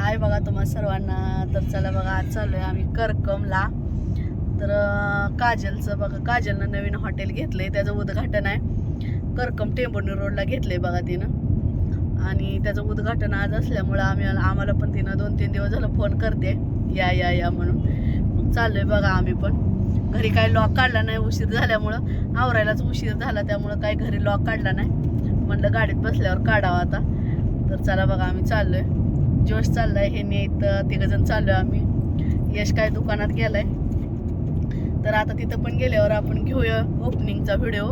हाय बघा तुम्हा सर्वांना. तर चला बघा आज चालू आहे आम्ही करकमला. तर काजलचं बघा काजलनं नवीन हॉटेल घेतलंय. त्याचं उद्घाटन आहे. करकम टेंबोनी रोडला घेतलंय बघा तिनं. आणि त्याचं उद्घाटन आज असल्यामुळं आम्ही आम्हाला पण तिनं दोन तीन दिवस झालं फोन करते. या या या म्हणून. मग चाललोय बघा आम्ही पण. घरी काही लॉक काढला नाही उशीर झाल्यामुळं. आवरायलाच उशीर झाला त्यामुळं काही घरी लॉक काढला नाही. म्हणलं गाडीत बसल्यावर काढावा आता. तर चला बघा आम्ही चाललोय. जोश चाललाय हे नेत तिघजण चाललो आम्ही. यश काय दुकानात गेलाय. तर आता तिथं पण गेल्यावर आपण घेऊया ओपनिंगचा व्हिडिओ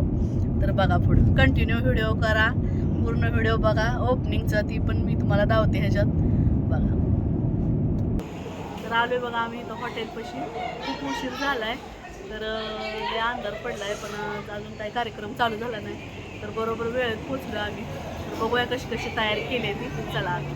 तर बघा पुढे. कंटिन्यू व्हिडिओ करा. पूर्ण व्हिडिओ बघा. ओपनिंगचा ती पण मी तुम्हाला दावते ह्याच्यात. बघा. तर आलो बघा आम्ही इथं हॉटेलपाशी खूप उशीर झालाय. तर लय अंधार पडलाय पण अजून काही कार्यक्रम चालू झाला नाही. तर बरोबर वेळेत पोचलो आम्ही. तर बघूया कशी कशी तयारी केली ती. चला आम्ही.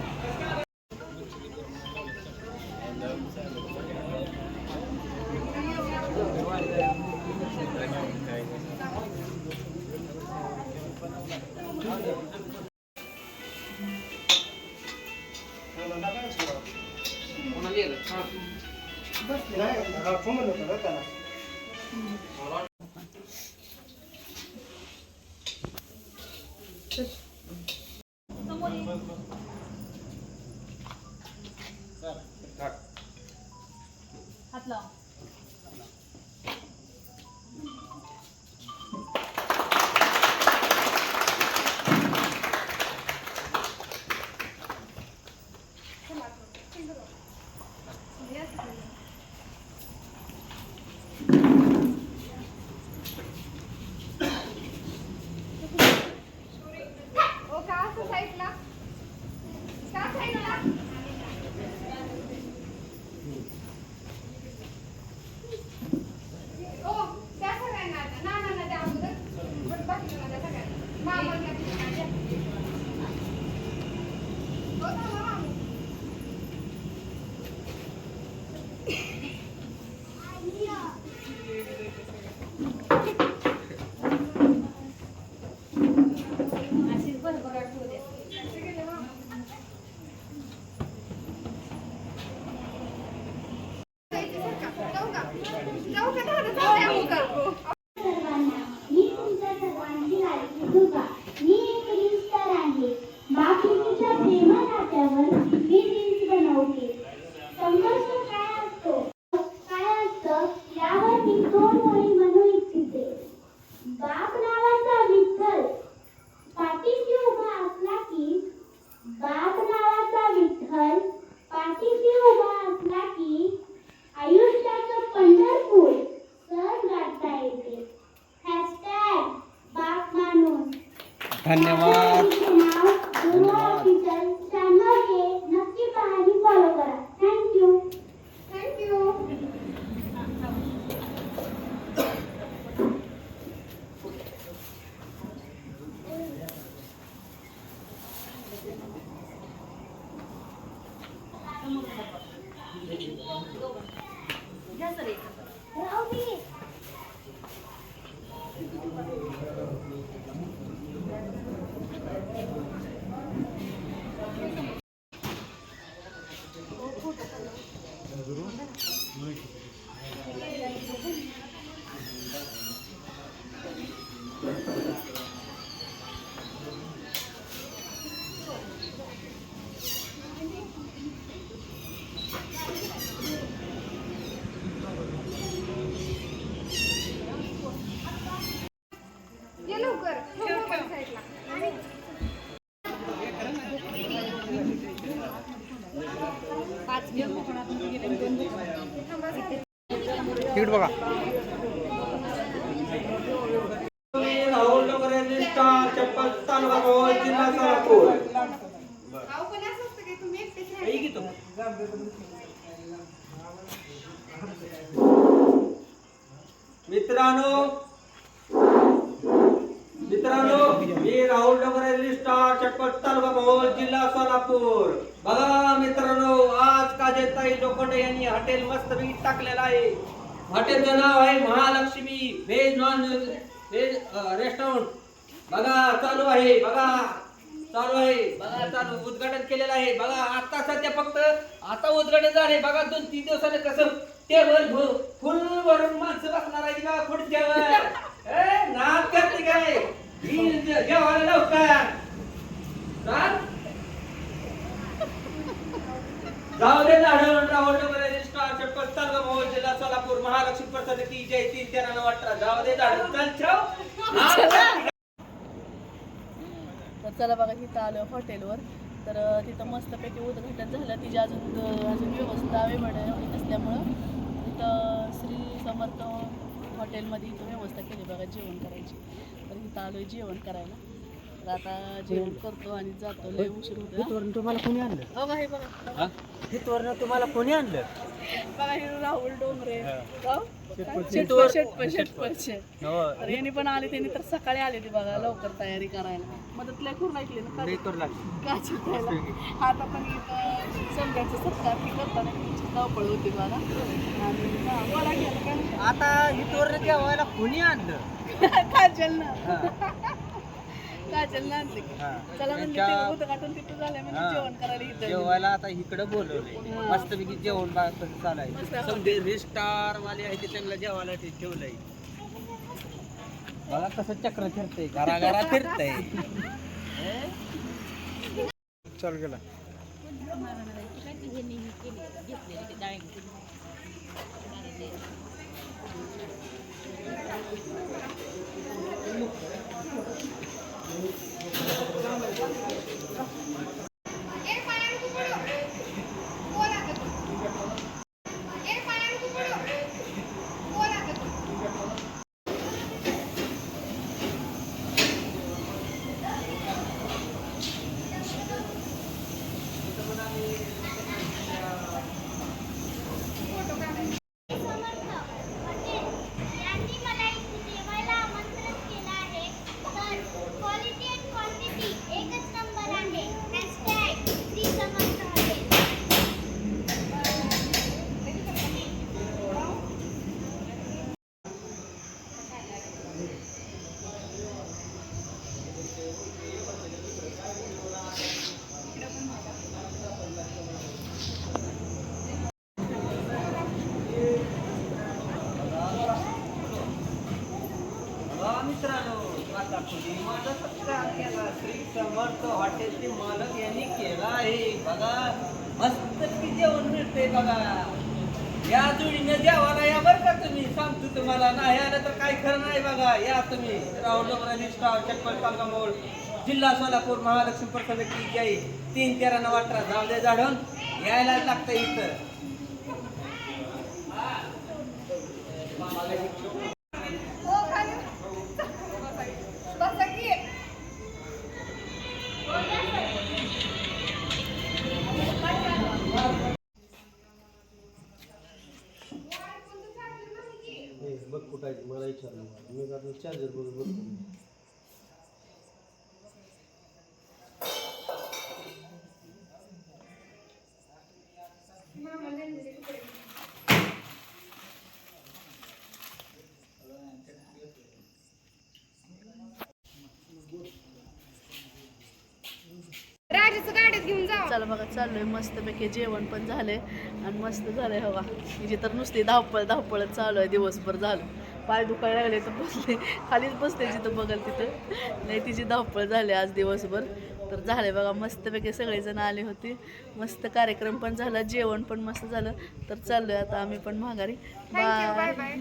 हात you यावर मी दोन ओळी म्हणू इच्छिते? बाप नावाचा विठ्ठल. पाठीशी उभा असला की बाप नावाचा विठ्ठल. पाठीशी उभा असला की आयुष्याचं पंढरपूर सहज गाठता येते. हॅशटॅग बाप माणूस. धन्यवाद नाव गुरु ऑफिसर शहाण्णव के नक्की पहा आणि फॉलो करा थँक्यू थँक्यू ये लवकर ठेव मोबाईल साईडला तिकीट बघा. चप्पल तालुका जिल्हा सोलापूर मित्रांनो मित्रांनो मी राहुल डोंगरे स्टार चप्पल तालुका गोवा जिल्हा सोलापूर. बघा मित्रांनो आज काजेताई लोखंडे यांनी हॉटेल मस्त टाकलेलं आहे. हॉटेलचं नाव आहे Mahalakshmi veg non veg restaurant बघा चालू आहे बघा. चालू आहे बघा चालू. उद्घाटन केलेलं आहे. बघा आता सध्या फक्त आता उद्घाटन झाले बघा दोन तीन दिवसाने कसं टेबल फुल भरून माणसं बसणार आहे का खुर्च्यावर ए, नाद करते काय ही जे- जेवायला लवकर चाल. जाऊ दे लाडून राहुल डोंगरे स्टार चप्पल तालुका मोहोळ जिल्हा सोलापूर महालक्ष्मी प्रसाद की जय तीन तेरा नऊ अठरा जाऊ दे लाडून चल ठेव हा, तर चला बघा तिथं आलो हॉटेलवर. तर तिथं मस्तपैकी उद्घाटन झालं. तिची अजून अजून व्यवस्था वेगळं एवढी नसल्यामुळं तिथं श्री समर्थ हॉटेलमध्ये इथं व्यवस्था केली बघा जेवण करायची. तर इथं आलो जेवण करायला. तर आता जेवण करतो आणि जातो लय उशीर होतो तुम्हाला कोणी आणलं? बघा. हे? बघा तुम्हाला कोणी आणलं? बघा हे राहुल डोंगरे. राव? हो? तर यांनी पण आले त्यांनी तर सकाळी आले ते बघा लवकर तयारी करायला. मदत लय करून ऐकली ना लई का- करू लागली आता पण इथं समजायचं सत्कार ती करताना तुमची धावपळ होती बघा. आणि हा, बोला आता काय? हितवरनं जेवायला कोणी आणलं? काजल ना ना आणले की हा. चला म्हणजे त्यांच्या- ते उद्घाटन तिथं झालं म्हणजे हा. जेवण करायला इथं. जेवायला आता इकडं बोलवलंय. हा. मस्तपैकी जेवण बा कसं मस्त चालायचं. आहे. समजे स्टार वाले आहे ते त्यांना जेवायला ते ठेवलंय. बघा कसं चक्र फिरतंय. घराघरा फिरतंय. चालू गेला एक पायाने तू पडो. बोल आता तू. एक पायाने तू पडो. बोल आता तू. फोटो काढायचे. समर्थ हॉटेल यांनी मला इथे जेवायला आमंत्रित केलं आहे तर क्वालिटी अँड क्वांटिटी एकच नंबर आहे हॅशटॅग श्री समर्थ हॉटेल हा मित्रांनो आता तुम्ही माझा सत्कार केला श्री समर्थ हॉटेलचे मालक यांनी केला आहे. बघा मस्त जेवण मिळते बघा. या जोडीने जेवायला या बरं का तुम्ही? सांगतो तुम्हाला नाही आलं तर काय खरं नाही बघा. या तुम्ही. राहुल डोंगराली स्टॉल चप्पल जिल्हा सोलापूर महालक्ष्मी प्रसाद की जाई तीन तेरा नऊ अठरा जाऊ दे जाडून यायला लागतं इथं. आहे मला विचारलं मी आपलं चार्जर बघ बघ राजाचं गाडीत घेऊन जाऊ चला बघा चाललोय. मस्तपैकी जेवण पण झालंय आणि मस्त झालंय हवा. तिची तर नुसती धावपळ धावपळच चालू आहे. दिवसभर झालं. पाय दुखायला लागले तर बसले खालीच बसते जिथं बघाल तिथं. नाही तिची धावपळ झाली आज दिवसभर. तर झाले बघा मस्तपैकी सगळेजण आले होते. मस्त कार्यक्रम पण झाला जेवण पण मस्त झालं. तर चाललोय आता आम्ही पण माघारी. बाय